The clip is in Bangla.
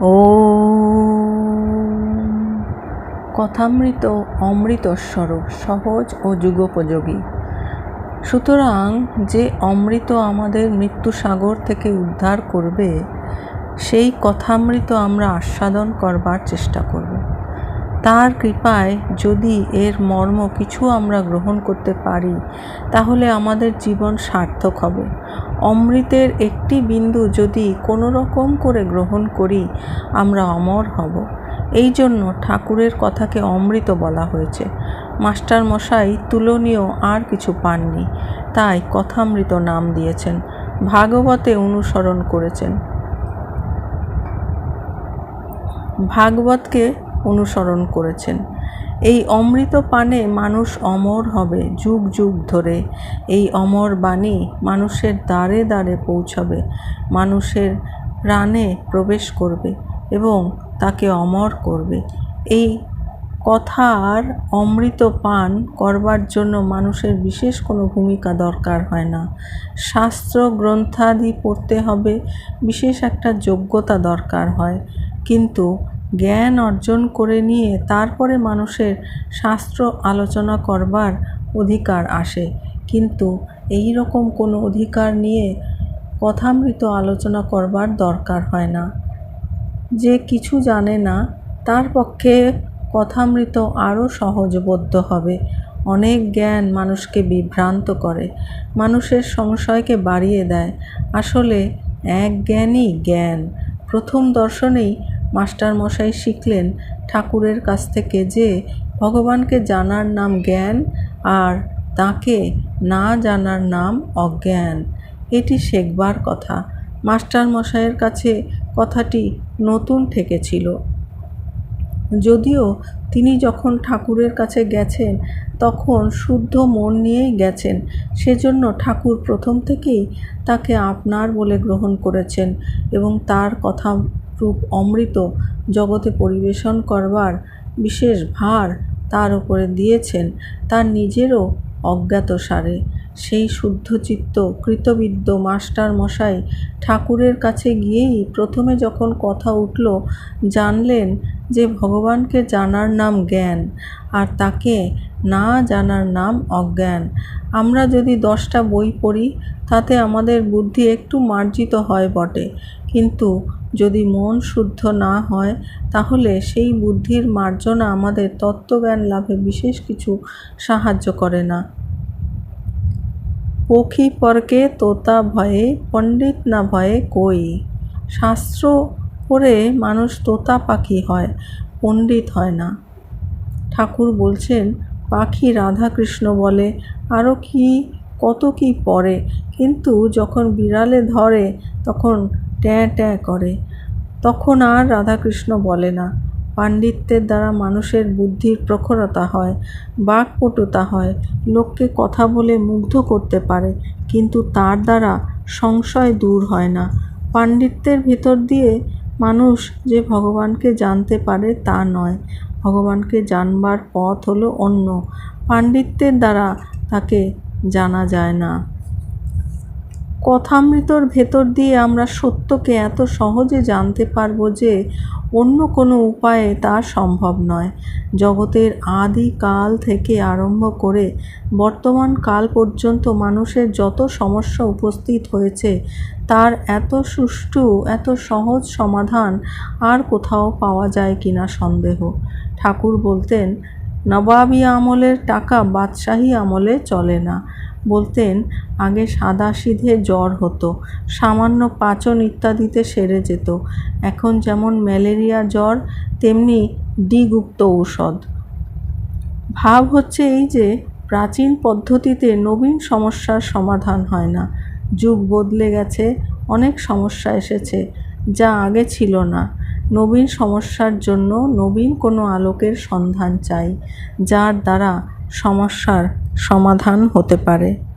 ও কথামৃত অমৃতস্বর সহজ ও যুগোপযোগী। সুতরাং যে অমৃত আমাদের মৃত্যু সাগর থেকে উদ্ধার করবে, সেই কথামৃত আমরা আস্বাদন করবার চেষ্টা করব। তার কৃপায় যদি এর মর্ম কিছু আমরা গ্রহণ করতে পারি, তাহলে আমাদের জীবন সার্থক হবে। অমৃতের একটি বিন্দু যদি কোনো রকম করে গ্রহণ করি, আমরা অমর হব। এই জন্য ঠাকুরের কথাকে অমৃত বলা হয়েছে। মাস্টার মশাই তুলনীয় আর কিছু পাননি, তাই কথামৃত নাম দিয়েছেন, ভাগবতে অনুসরণ করেছেন। ভাগবতকে অনুসরণ করেছেন। এই অমৃত পানে মানুষ অমর হবে যুগ যুগ ধরে। এই অমর বাণী মানুষের দ্বারে দ্বারে পৌঁছবে, মানুষের প্রাণে প্রবেশ করবে এবং তাকে অমর করবে। এই কথার অমৃত পান করবার জন্য মানুষের বিশেষ কোনো ভূমিকা দরকার হয় না। শাস্ত্র গ্রন্থাদি পড়তে হবে, বিশেষ একটা যোগ্যতা দরকার হয়। কিন্তু জ্ঞান অর্জন করে নিয়ে তারপরে মানুষের শাস্ত্র আলোচনা করবার অধিকার আসে। কিন্তু এই রকম কোনো অধিকার নিয়ে কথামৃত আলোচনা করবার দরকার হয় না। যে কিছু জানে না, তার পক্ষে কথামৃত আরও সহজবোধ্য হবে। অনেক জ্ঞান মানুষকে বিভ্রান্ত করে, মানুষের সংশয়কে বাড়িয়ে দেয়। আসলে এক জ্ঞানই জ্ঞান। প্রথম দর্শনেই মাস্টারমশাই শিখলেন ঠাকুরের কাছ থেকে যে ভগবানকে জানার নাম জ্ঞান আর তাকে না জানার নাম অজ্ঞান। এটি শেখবার কথা। মাস্টারমশাইয়ের কাছে কথাটি নতুন ঠেকেছিল। যদিও তিনি যখন ঠাকুরের কাছে গেছেন, তখন শুদ্ধ মন নিয়েই গেছেন। সেজন্য ঠাকুর প্রথম থেকেই তাকে আপনার বলে গ্রহণ করেছেন এবং তার কথা রূপ অমৃত জগতে পরিবেশন করবার বিশেষ ভার তার উপরে দিয়েছেন তার নিজেরও অজ্ঞাতসারে। সেই শুদ্ধচিত্ত কৃতবিদ্য মাস্টার মশাই ঠাকুরের কাছে গিয়েই প্রথমে যখন কথা উঠল, জানলেন যে ভগবানকে জানার নাম জ্ঞান আর তাকে না জানার নাম অজ্ঞান। আমরা যদি দশটা বই পড়ি, তাতে আমাদের বুদ্ধি একটু মার্জিত হয় বটে। কিন্তু যদি মন শুদ্ধ না হয়, তাহলে সেই বুদ্ধির মার্জনা আমাদের তত্ত্বজ্ঞান লাভে বিশেষ কিছু সাহায্য করে না। পক্ষী পরকে তোতা ভয়ে, পণ্ডিত না ভয়ে কই? শাস্ত্র পড়ে মানুষ তোতা পাখি হয়, পণ্ডিত হয় না। ঠাকুর বলছেন, পাখি রাধাকৃষ্ণ বলে আরও কি, কত কি পড়ে কিন্তু যখন বিড়ালে ধরে, তখন ট্যাঁ ট্যাঁ করে। তখন আর রাধাকৃষ্ণ বলে না। পাণ্ডিত্যের দ্বারা মানুষের বুদ্ধির প্রখরতা হয়, বাকপটুতা হয়, লোককে কথা বলে মুগ্ধ করতে পারে, কিন্তু তার দ্বারা সংশয় দূর হয় না। পাণ্ডিত্যের ভিতর দিয়ে মানুষ যে ভগবানকে জানতে পারে তা নয়, ভগবানকে জানবার পথ হলো অন্য। পাণ্ডিত্যের দ্বারা তাকে জানা যায় না। কথামৃতর ভেতর দিয়ে আমরা সত্যকে এত সহজে জানতে পারব যে অন্য কোনো উপায়ে তা সম্ভব নয়। জগতের আদি কাল থেকে আরম্ভ করে বর্তমান কাল পর্যন্ত মানুষের যত সমস্যা উপস্থিত হয়েছে, তার এত সুষ্ঠু, এত সহজ সমাধান আর কোথাও পাওয়া যায় কিনা সন্দেহ। ঠাকুর বলতেন, নবাবী আমলের টাকা বাদশাহী আমলে চলে না। বলতেন, আগে সাদা সিধে জ্বর হতো, সামান্য পাচন ইত্যাদিতে সেরে যেত। এখন যেমন ম্যালেরিয়া জ্বর, তেমনি ডিগুপ্ত ঔষধ। ভাব হচ্ছে এই যে, প্রাচীন পদ্ধতিতে নবীন সমস্যার সমাধান হয় না। যুগ বদলে গেছে, অনেক সমস্যা এসেছে, যা আগে ছিল না। নবীন সমস্যার জন্য নবীন কোনো আলোকের সন্ধান চাই, যার দ্বারা সমস্যার সমাধান হতে পারে।